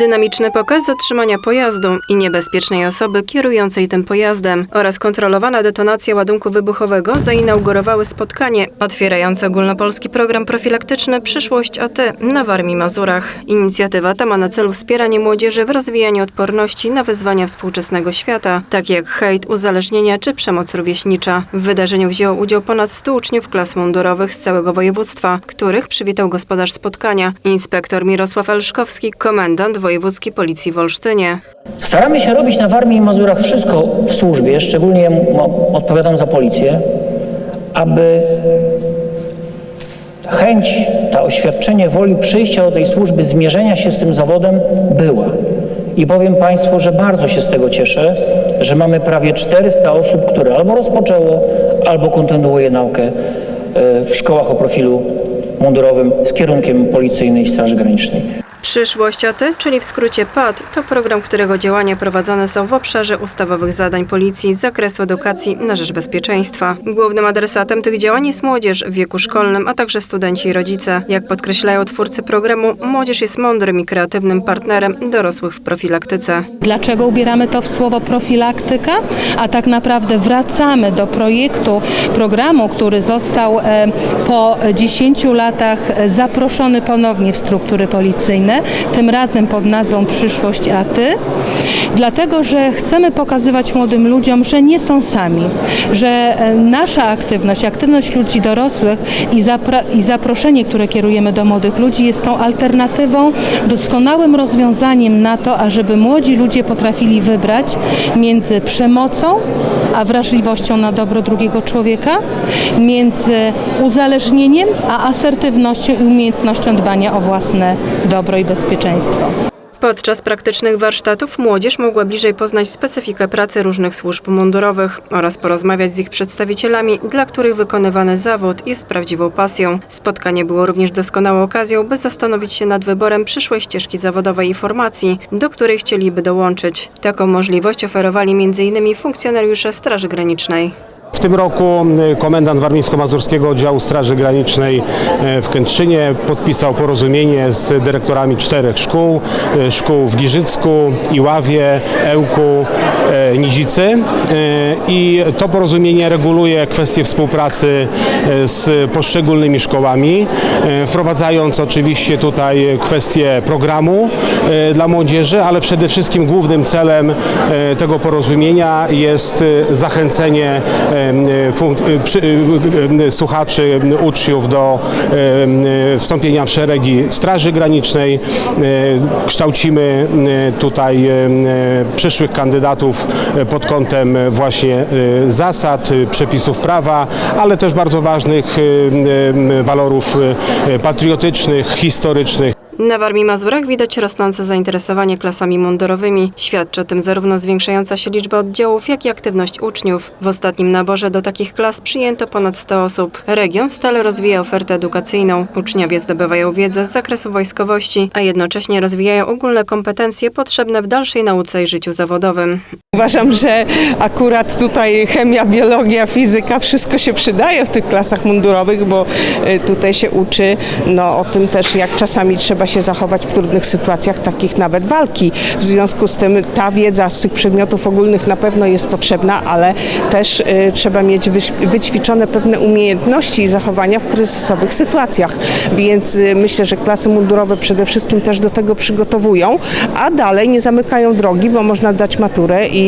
Dynamiczny pokaz zatrzymania pojazdu i niebezpiecznej osoby kierującej tym pojazdem oraz kontrolowana detonacja ładunku wybuchowego zainaugurowały spotkanie otwierające ogólnopolski program profilaktyczny Przyszłość AT na Warmii Mazurach. Inicjatywa ta ma na celu wspieranie młodzieży w rozwijaniu odporności na wyzwania współczesnego świata, takie jak hejt, uzależnienia czy przemoc rówieśnicza. W wydarzeniu wzięło udział ponad 100 uczniów klas mundurowych z całego województwa, których przywitał gospodarz spotkania, inspektor Mirosław Elszkowski, komendant wojewódzki policji w Olsztynie. Staramy się robić na Warmii i Mazurach wszystko w służbie, szczególnie odpowiadam za policję, aby chęć, to oświadczenie woli przyjścia do tej służby, zmierzenia się z tym zawodem była. I powiem Państwu, że bardzo się z tego cieszę, że mamy prawie 400 osób, które albo rozpoczęło, albo kontynuuje naukę e, w szkołach o profilu mundurowym z kierunkiem Policyjnej Straży Granicznej. Przyszłość AT, czyli w skrócie PAD, to program, którego działania prowadzone są w obszarze ustawowych zadań policji z zakresu edukacji na rzecz bezpieczeństwa. Głównym adresatem tych działań jest młodzież w wieku szkolnym, a także studenci i rodzice. Jak podkreślają twórcy programu, młodzież jest mądrym i kreatywnym partnerem dorosłych w profilaktyce. Dlaczego ubieramy to w słowo profilaktyka? A tak naprawdę wracamy do projektu, programu, który został e, po 10 latach zaproszony ponownie w struktury policyjne, tym razem pod nazwą Przyszłość A Ty, dlatego że chcemy pokazywać młodym ludziom, że nie są sami, że e, nasza aktywność, aktywność ludzi dorosłych i, i zaproszenie, które kierujemy do młodych ludzi jest tą alternatywą, doskonałym rozwiązaniem na to, ażeby młodzi ludzie potrafili wybrać między przemocą a wrażliwością na dobro drugiego człowieka, między uzależnieniem a asertywnością i umiejętnością dbania o własne dobro i bezpieczeństwo. Podczas praktycznych warsztatów młodzież mogła bliżej poznać specyfikę pracy różnych służb mundurowych oraz porozmawiać z ich przedstawicielami, dla których wykonywany zawód jest prawdziwą pasją. Spotkanie było również doskonałą okazją, by zastanowić się nad wyborem przyszłej ścieżki zawodowej i formacji, do której chcieliby dołączyć. Taką możliwość oferowali m.in. funkcjonariusze Straży Granicznej. W tym roku y, komendant Warmińsko-Mazurskiego Oddziału Straży Granicznej y, w Kętrzynie podpisał porozumienie z dyrektorami czterech szkół, y, szkół w Giżycku, Iławie, Ełku, Nidzicy. I to porozumienie reguluje kwestie współpracy z poszczególnymi szkołami, wprowadzając oczywiście tutaj kwestie programu dla młodzieży, ale przede wszystkim głównym celem tego porozumienia jest zachęcenie przy- y, y, słuchaczy, uczniów do wstąpienia w szeregi Straży Granicznej. Kształcimy tutaj przyszłych kandydatów pod kątem właśnie zasad, przepisów prawa, ale też bardzo ważnych walorów patriotycznych, historycznych. Na Warmii Mazurach widać rosnące zainteresowanie klasami mundurowymi. Świadczy o tym zarówno zwiększająca się liczba oddziałów, jak i aktywność uczniów. W ostatnim naborze do takich klas przyjęto ponad 100 osób. Region stale rozwija ofertę edukacyjną. Uczniowie zdobywają wiedzę z zakresu wojskowości, a jednocześnie rozwijają ogólne kompetencje potrzebne w dalszej nauce i życiu zawodowym. Uważam, że akurat tutaj chemia, biologia, fizyka, wszystko się przydaje w tych klasach mundurowych, bo y, tutaj się uczy no, o tym też, jak czasami trzeba się zachować w trudnych sytuacjach, takich nawet walki. W związku z tym ta wiedza z tych przedmiotów ogólnych na pewno jest potrzebna, ale też y, trzeba mieć wyćwiczone pewne umiejętności i zachowania w kryzysowych sytuacjach. Więc y, myślę, że klasy mundurowe przede wszystkim też do tego przygotowują, a dalej nie zamykają drogi, bo można dać maturę i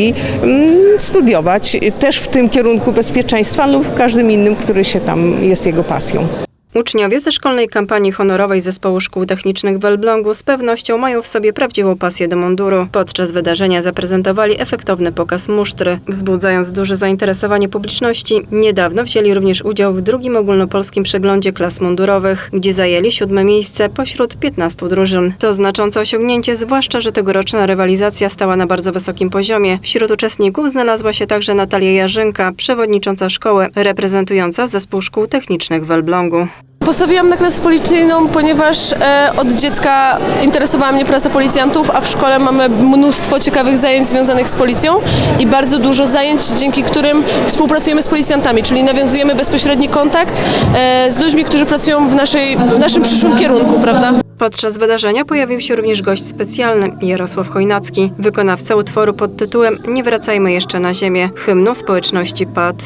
mm, studiować też w tym kierunku bezpieczeństwa lub w każdym innym, który się tam jest jego pasją. Uczniowie ze szkolnej kampanii honorowej Zespołu Szkół Technicznych w Elblągu z pewnością mają w sobie prawdziwą pasję do munduru. Podczas wydarzenia zaprezentowali efektowny pokaz musztry, wzbudzając duże zainteresowanie publiczności. Niedawno wzięli również udział w drugim ogólnopolskim przeglądzie klas mundurowych, gdzie zajęli siódme miejsce pośród 15 drużyn. To znaczące osiągnięcie, zwłaszcza, że tegoroczna rywalizacja stała na bardzo wysokim poziomie. Wśród uczestników znalazła się także Natalia Jarzynka, przewodnicząca szkoły, reprezentująca Zespół Szkół Technicznych w Elblągu. Postawiłam na klasę policyjną, ponieważ e, od dziecka interesowała mnie praca policjantów, a w szkole mamy mnóstwo ciekawych zajęć związanych z policją i bardzo dużo zajęć, dzięki którym współpracujemy z policjantami, czyli nawiązujemy bezpośredni kontakt e, z ludźmi, którzy pracują w, naszej, w naszym przyszłym kierunku, prawda? Podczas wydarzenia pojawił się również gość specjalny, Jarosław Chojnacki, wykonawca utworu pod tytułem Nie wracajmy jeszcze na ziemię, hymnu społeczności PAD.